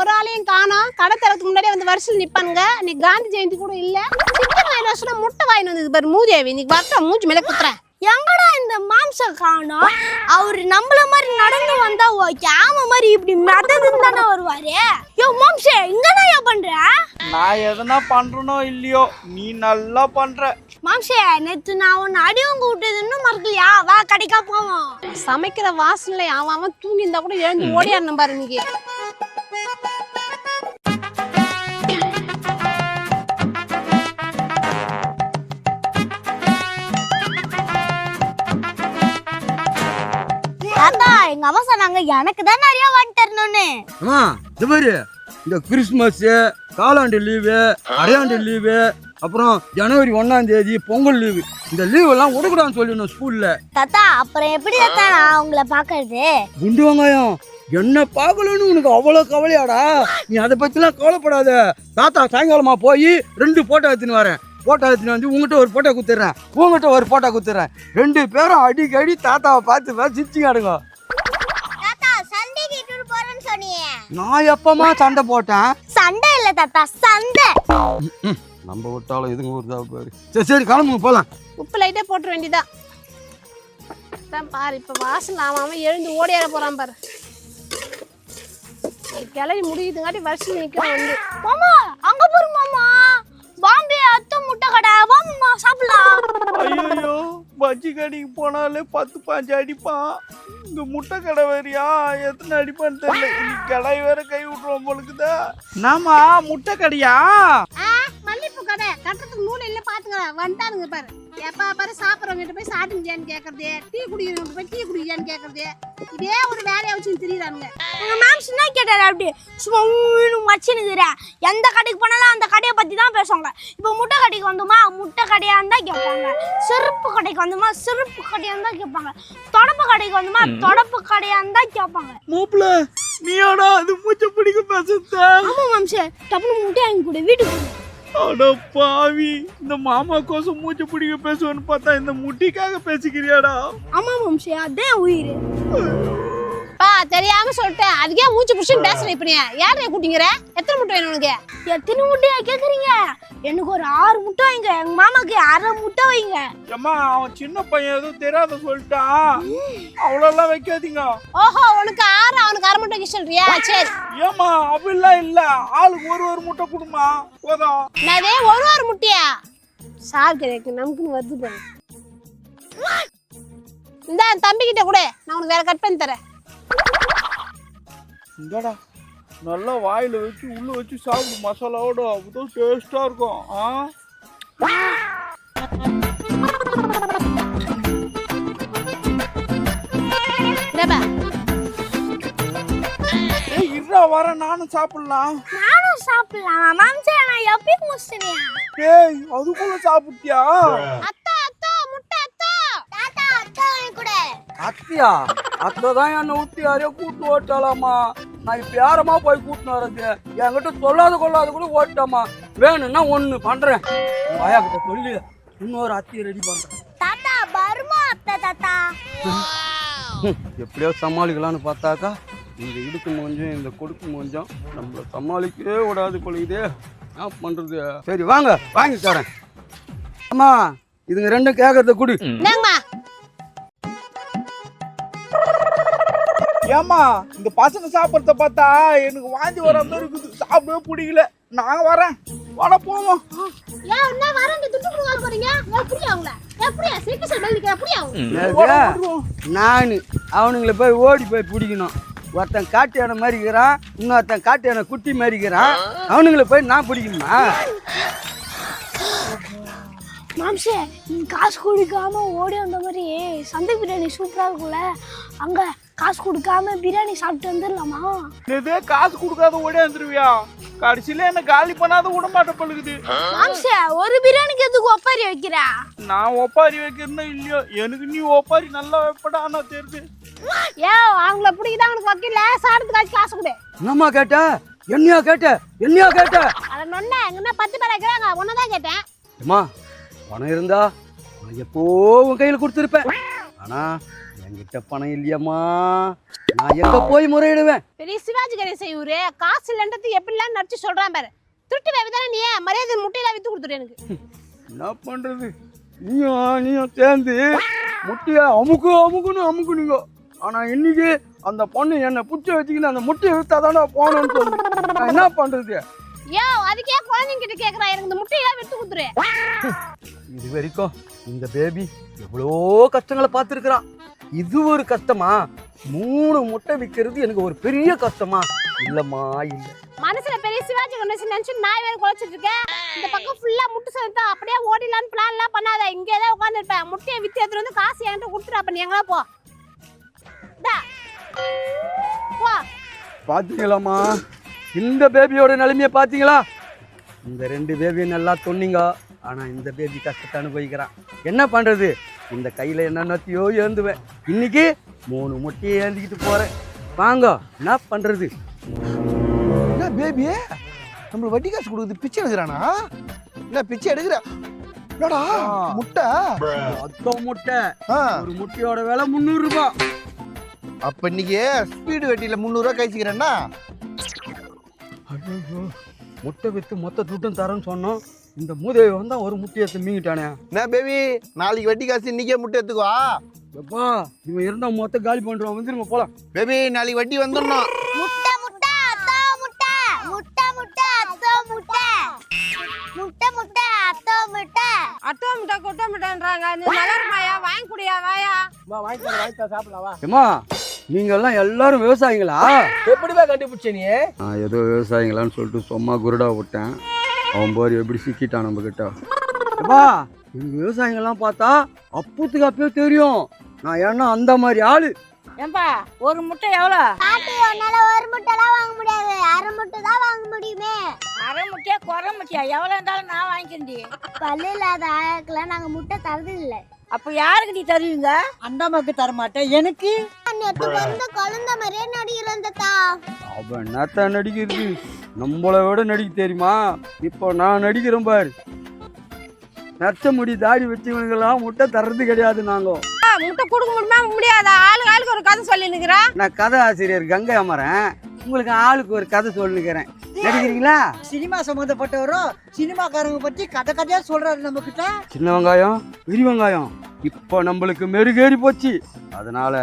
ஒரு ஆளையும் காணோம். கடை தரத்துக்கு முன்னாடியே வந்து வருஷம் நிப்பானுங்க. நீ காந்தி ஜெயந்தி கூட இல்ல. சிக்கன் வாங்கி வருஷம் முட்டை வாங்கி வந்தது பாரு மூதேவி. நீ வரட்டும் மூஞ்சி மேல குத்துறேன் எங்கடா இந்த மாம்சம் காணோம்? அவர் நம்மள மாதிரி நடந்து வந்தா ஓகே ஆமா மாதிரி இப்படி மிதந்துன்னு தானே வருவாரு? யோ மாம்சே இங்கதான் பண்ற? நான் எதனா பண்றனோ இல்லையோ நீ நல்லா பண்ற. மாம்சே நேத்து நான் உன்னை அடிவங்க விட்டது இன்னும் மறக்கலையா? வா கடைக்கா போவோம். சமைக்கிற வாசனைல அவன் அவன் தூங்கி இருந்தா கூட எழுந்து ஓடியாடணும் பாரு இன்னைக்கு தாத்தா எங்க அம்மா சொன்னாங்க எனக்கு தான் நிறைய வாங்கி தரணும்னு. அம்மா இது பாரு. இந்த கிறிஸ்மஸ்ஸு காலாண்டு லீவு அரையாண்டு லீவு அப்புறம் ஜனவரி ஒன்றாம் தேதி பொங்கல் லீவு இந்த லீவ் எல்லாம் விடக்கூடாதுன்னு சொல்லணும் ஸ்கூல்ல தாத்தா அப்புறம் எப்படி தாத்தா நான் உங்களை பாக்குறது குண்டு வெங்காயம் என்ன பார்க்கலன்னு உனக்கு அவ்வளோ கவலையாடா? நீ அதை பற்றிலாம் கவலைப்படாத. தாத்தா சாயங்காலமா போய் ரெண்டு ஃபோட்டோ எடுத்துன்னு வரேன். ஃபோட்டோ எடுத்துன்னு வந்து உங்ககிட்ட ஒரு ஃபோட்டோ குத்துறேன். உங்ககிட்ட ஒரு ஃபோட்டோ குத்துறேன். ரெண்டு பேரும் அடிக்கடி தாத்தாவை பார்த்து பார்த்து சிரிச்சு சொன்னியே நான் எப்பமா சண்டை போட்டேன்? சண்டை இல்ல தாத்தா சண்டை. நம்ம விட்டாலும் எதுங்க வருதா பாரு. சரி சரி கிளம்புங்க போகலாம் உப்பு லைட்டே போட்டுற வேண்டியதான் தான் பாரு இப்ப வாசல் அவன் எழுந்து ஓடியாட போறான் பாரு. கிளறி முடியுதுங்காட்டி வருஷம் நிக்கிறான் வந்து. மாமா அங்க பாரு மாமா. பாம்பே அத்தை முட்டை கடை. வாமா சாப்பிடலாம். ஐயோ பஜ்ஜி கடைக்கு போனாலே பத்து பாஞ்சு அடிப்பான் இந்த முட்டை கடை வேறியா எத்தனை அடிப்பான்னு தெரியல. இன்னைக்கு கடை வேற கை விட்டுருவோம் போலுக்குதா. நாமா முட்டை கடையா? ஆ, மல்லிப்பூ கடை. கட்டுறதுக்கு நூல் இல்ல பாத்துங்க வந்துட்டானுங்க பாரு. எப்ப பாரு சாப்பிட்றவங்க போய் சாப்பிட்டுங்கன்னு கேக்குறது. டீ குடிக்கிறவங்க போய் டீ குடிக்கன்னு கேக்குறது. இதே ஒரு வேலையை வச்சு திரியிறானுங்க. உங்க மேம் என்ன கேட்டாரு அப்படி சும்மா மச்சினுக்குற எந்த கடைக்கு போனாலும் அந்த கடையை பத்தி தான் பேசுவாங்க. இப்போ முட்டை கடைக்கு வந்தோமா? முட்டை கடையா இருந்தா கேட்பாங்க செருப்பு கடைக்கு வந்தோமா? செருப்பு கடையா இருந்தா கேட்பாங்க தொடப்பு கடைக்கு வந்தோமா? தொடப்பு கடையா இருந்தா கேட்பாங்க மூப்பில நீயாடா அது மூச்சை பிடிக்க பேசுத ஆமா மாம்சே டப்புனு முட்டை வாங்கி கொடு வீட்டுக்கு. அட பாவி இந்த மாமா கோசம் மூச்சை பிடிக்க பேசுவேன்னு பார்த்தா இந்த முட்டிக்காக பேசிக்கிறியாடா? ஆமா மாம்சே அதான் உயிர். பா தெரியாம சொல்லிட்டேன். அதுக்கே மூச்சு புடிச்சுன்னு பேசுறேன் இப்ப நீ யாரைய கூட்டிங்கிற எத்தனை முட்டை வேணும் உனக்கு? எத்தனை முட்டையா கேக்குறீங்க? எனக்கு ஒரு ஆறு முட்டை வைங்க. எங்க மாமாக்கு அரை முட்டை வைங்க. ஏம்மா அவன் சின்ன பையன் எதுவும் தெரியாத சொல்லிட்டான். அவ்வளோலாம் வைக்காதீங்க. ஓஹோ உனக்கு ஆறு அவனுக்கு அரை முட்டை சொல்றியா? சரி. ஏம்மா அப்படிலாம் இல்ல. ஆளுக்கு ஒரு ஒரு முட்டை கொடுமா. போதும். என்னதே ஒரு ஒரு முட்டையா? சார் கிடைக்கு நமக்குன்னு வருது பாரு. இந்த தம்பி கிட்ட கூட. நான் உனக்கு வேற கட் பண்ணி தரேன். இந்தாடா. நல்லா வாயில வச்சு உள்ள வச்சு சாப்பிடு. மசாலாவோட அப்பதான் டேஸ்டா இருக்கும். ஆ? இருடா வர நானும் சாப்பிடலாம். நானும் சாப்பிடலாம். மாம்சே நான் எப்பயும் முடிச்சிட்டேன் ஏய் அதுக்குள்ள சாப்பிட்டியா? அத்தா அத்தா முட்டை அத்தா. தாத்தா அத்தா கொடு. அத்தியா? அத்தை தான் என்னை ஊற்றி யாரையோ கூட்டு ஓட்டாலாமா நான் இப்போ யாரமா போய் கூட்டின்னு வர்றது? என்கிட்ட சொல்லாத கொள்ளாத கூட ஓட்டாமா வேணும்னா ஒன்று பண்ணுறேன் வாயா கிட்ட சொல்லி. இன்னொரு அத்தியை ரெடி பண்ணுறேன் தாத்தா வருமா அத்தை தாத்தா? எப்படியோ சமாளிக்கலாம்னு பார்த்தாக்கா இந்த இடுக்கு மூஞ்சும் இந்த கொடுக்கு மூஞ்சும் நம்மளை சமாளிக்கவே விடாது பொழுதே என்ன பண்ணுறது சரி வாங்க. வாங்கி தரேன். அம்மா இதுங்க ரெண்டும் கேட்கறத குடி. ஏம்மா இந்த பசங்க சாப்பிட்றத பார்த்தா எனக்கு வாந்தி வர மாதிரி இருக்குது. சாப்பிடவே பிடிக்கல. நான் வரேன். வாடா போவோம். ஏன் என்ன வரங்க துட்டு போறீங்க? எப்படி அவங்கள நான் அவனுங்களை போய் ஓடி போய் பிடிக்கணும். ஒருத்தன் காட்டு யானை மாதிரி இருக்கிறான் இன்னொருத்தன் காட்டு யானை குட்டி மாதிரி இருக்கிறான். அவனுங்களை போய் நான் பிடிக்கணுமா? மாம்சே நீ காசு கொடுக்காம ஓடி வந்த மாதிரி சந்தை பிரியாணி சூப்பரா இருக்கும்ல. அங்க காசு கொடுக்காம பிரியாணி சாப்பிட்டு வந்துடலாமா? இதே காசு கொடுக்காத ஓடியாந்துருவியா கடைசியில என்ன காலி பண்ணாத விட மாட்டேன் பழுகுது. மாம்சே ஒரு பிரியாணிக்கு எதுக்கு ஒப்பாரி வைக்கிற? நான் ஒப்பாரி வைக்கிறேன்னா இல்லையோ எனக்கு நீ ஒப்பாரி நல்லா வைப்படா ஆனா தெரியுது ஏன் அவங்கள பிடிக்குதா அவனுக்கு வக்கீல? சாடத்துக்காச்சும் காசு கொடு. என்னம்மா கேட்ட? என்னையா கேட்ட? என்னையா கேட்ட? அட நொன்ன எங்கன்னா பத்து பேர் இருக்கிறாங்க ஒன்னதான் கேட்டேன். அம்மா பணம் இருந்தா நான் எப்போ உன் கையில் கொடுத்துருப்பேன். ஆனா என்கிட்ட பணம் இல்லையம்மா. நான் எங்க போய் முறையிடுவேன்? பெரிய சிவாஜி கணேசன் இவரு காசு இல்லன்றது எப்படிலாம் நடிச்சு சொல்றான் பாரு. திருட்டு வேவி தானே நீ மரியாதை முட்டையில வித்து கொடுத்துரு எனக்கு. என்ன பண்றது? நீயும் நீயும் சேர்ந்து முட்டையை அமுக்கு அமுக்குன்னு அமுக்குனீங்க. ஆனா இன்னைக்கு அந்த பொண்ணு என்னை புடிச்சு வச்சுக்கின்னு அந்த முட்டையை வித்தாதானே போகணும்னு சொல்லு நான் என்ன பண்றது? யோ அதுக்கே குழந்தைங்க கிட்ட கேக்குறா? எனக்கு இந்த முட்டையெல்லாம் வித்து கொடுத்துரு இது வரைக்கும் இந்த பேபி எவ்வளோ கஷ்டங்களை பார்த்துருக்குறான் இது ஒரு கஷ்டமா? மூணு முட்டை விற்கிறது எனக்கு ஒரு பெரிய கஷ்டமா? இல்லம்மா இல்லை. மனசுல பெரிய சிவாஜி கணேசன் நினைச்சு நான் வேற குழைச்சிட்டு இருக்கேன். இந்த பக்கம் ஃபுல்லா முட்டு சேர்த்தா அப்படியே ஓடிலான்னு பிளான் எல்லாம் பண்ணாத. இங்கே தான் உட்காந்து இருப்பேன் முட்டையை வித்து எடுத்துட்டு வந்து காசு என்கிட்ட கொடுத்துரு. அப்ப நீ எங்களா போ? இந்தா. இந்த பேபியோட நிலைமையை பார்த்தீங்களா? இந்த ரெண்டு பேபியை நல்லா சொன்னீங்க ஆனால் இந்த பேபி கஷ்டத்தை அனுபவிக்கிறான் என்ன பண்ணுறது இந்த கையில் என்னென்னத்தையோ ஏந்துவேன். இன்னைக்கு மூணு முட்டையை ஏந்திக்கிட்டு போகிறேன் வாங்க என்ன பண்ணுறது என்ன பேபி நம்மளுக்கு வட்டி காசு கொடுக்குது பிச்சை எடுக்கிறானா? என்ன பிச்சை எடுக்கிற? என்னடா முட்டை? மொத்த முட்டை. ஆ, ஒரு முட்டையோட விலை முந்நூறுரூபா அப்ப இன்னைக்கு ஸ்பீடு வெட்டியில முந்நூறுரூவா கழிச்சுக்கிறேன்னா? முட்டை விற்று மொத்த துட்டும் தரேன்னு சொன்னோம். இந்த மூதேவி வந்தால் ஒரு முட்டையை திம்மிங்கிட்டானே என்ன பேபி? நாளைக்கு வட்டி காசு இன்னைக்கே முட்டை எடுத்துக்கோ. எப்பா இவன் இருந்தால் மொத்த காலி பண்ணுறான் வந்துருங்க போகலாம் பேபி நாளைக்கு வட்டி வந்துடணும். முட்டை முட்டை அத்தோ முட்டை. முட்டை முட்டை அத்தோ முட்டை. முட்டை முட்டை அத்தோ முட்டை. அட்டோ முட்டை கொட்டோ முட்டைன்றாங்க. நீ நல்லா இருமாயா வாங்கி குடியா வாயா ஏம்மா நீங்கெல்லாம் எல்லாரும் விவசாயிங்களா? எப்படிப்பா கண்டுபிடிச்ச நீ? நான் ஏதோ விவசாயிங்களான்னு சொல்லிட்டு சும்மா குருடா விட்டேன். அவன் பாரு எப்படி சிக்கிட்டான் நம்ம கிட்ட ஏப்பா எங்க விவசாயிங்கெல்லாம் பார்த்தா அப்புத்துக்கு அப்பயே தெரியும். நான் ஏன்னா அந்த மாதிரி ஆளு. ஏன்பா ஒரு முட்டை எவ்வளோ? பாட்டி உன்னால ஒரு முட்டைலாம் வாங்க முடியாது. அரை முட்டை தான் வாங்க முடியுமே. அரை முட்டையா குறை முட்டையா? எவ்வளோ இருந்தாலும் நான் வாங்கிக்கிறேன் பல்லு இல்லாத ஆளுக்கெல்லாம் நாங்க முட்டை தரது இல்ல அப்போ யாருக்கு நீ தருவீங்க? அந்தம்மாக்கு தர மாட்டேன் எனக்கு நேத்து பிறந்த குழந்தை மாதிரியே நடிக்கிறேன் தாத்தா அவன் என்னத்த நடிக்கிறது? நம்மளை விட நடிக்க தெரியுமா? இப்போ நான் நடிக்கிறேன் பாரு. நச்ச முடி தாடி வச்சவனுக்கெல்லாம் முட்டை தர்றது கிடையாது நாங்க. முட்டை கொடுக்க முடியுமா முடியாதா. ஆளுக்கு ஆளுக்கு ஒரு கதை சொல்லி நிற்கிறேன் நான் கதை ஆசிரியர் கங்கை அமரன். உங்களுக்கு ஆளுக்கு ஒரு கதை சொல்லுக்கிறேன் நடிக்கிறீங்களா? சினிமா சம்மந்தப்பட்டவரும் சினிமாக்காரங்க பத்தி கதை கதையா சொல்றாரு நம்ம கிட்ட சின்ன வெங்காயம் பெரிய வெங்காயம். இப்போ நம்மளுக்கு மெருகேறி போச்சு. அதனால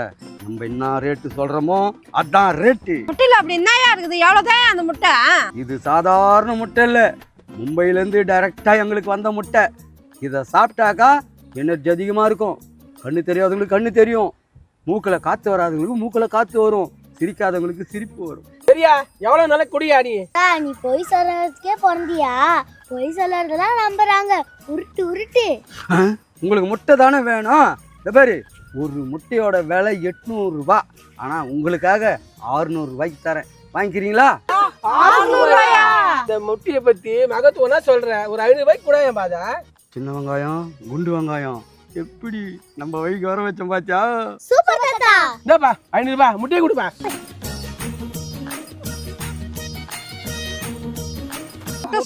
நம்ம என்ன ரேட்டு சொல்றோமோ அதான் ரேட்டு முட்டையில் அப்படி என்னயா இருக்குது? எவ்வளோ தான் அந்த முட்டை? இது சாதாரண முட்டை இல்லை. மும்பையிலேருந்து டைரக்டா எங்களுக்கு வந்த முட்டை. இதை சாப்பிட்டாக்கா எனர்ஜி அதிகமாக இருக்கும். கண்ணு தெரியாதவங்களுக்கு கண்ணு தெரியும். மூக்கில் காற்று வராதவங்களுக்கு மூக்கில் காற்று வரும். சிரிக்காதவங்களுக்கு சிரிப்பு வரும். சரியா எவ்வளவு நல்ல குடியா நீ? நீ பொய் சொல்றதுக்கே பிறந்தியா பொய் சொல்றதெல்லாம் நம்புறாங்க. உருட்டு உருட்டு. உங்களுக்கு முட்டை தானே வேணும்? இந்த பாரு ஒரு முட்டையோட விலை எட்நூறுரூபா ஆனால் உங்களுக்காக ரூபாய்க்கு தரேன். வாங்கிக்கிறீங்களா? இந்த முட்டிய பத்தி மகத்துவம்னா சொல்ற? ஒரு ஐநூறு ரூபாய்க்கு கூட என் பாதா? சின்ன வெங்காயம் குண்டு வெங்காயம். எப்படி நம்ம வழிக்கு வர வச்சோம் பாச்சா சூப்பர் தாத்தா. இந்தாப்பா ஐநூறு ரூபாய் முட்டையை கொடுப்பா.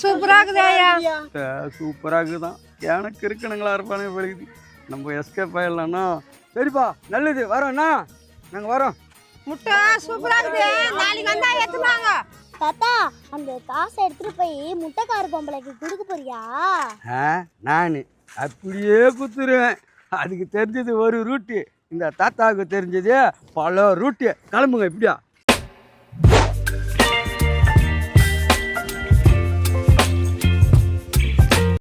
சூப்பராக இருக்குதாயா சூப்பராக இருக்குதான் எனக்கு இருக்கணுங்களா இருப்பானே விழுகுது நம்ம எஸ்கேப் ஆயிடலாம்னா சரிப்பா நல்லது வரோண்ணா நாங்கள் வரோம். முட்டை சூப்பராக இருக்குது நாளைக்கு வந்தா எடுத்துவாங்க தாத்தா அந்த காசை எடுத்துட்டு போய் முட்டைக்கார பொம்பளைக்கு கொடுக்க போறியா? ஆ நான். அப்படியே குத்துருவேன். அதுக்கு தெரிஞ்சது ஒரு ரூட்டு இந்த தாத்தாவுக்கு தெரிஞ்சது பல ரூட்டு கிளம்புங்க இப்படியா?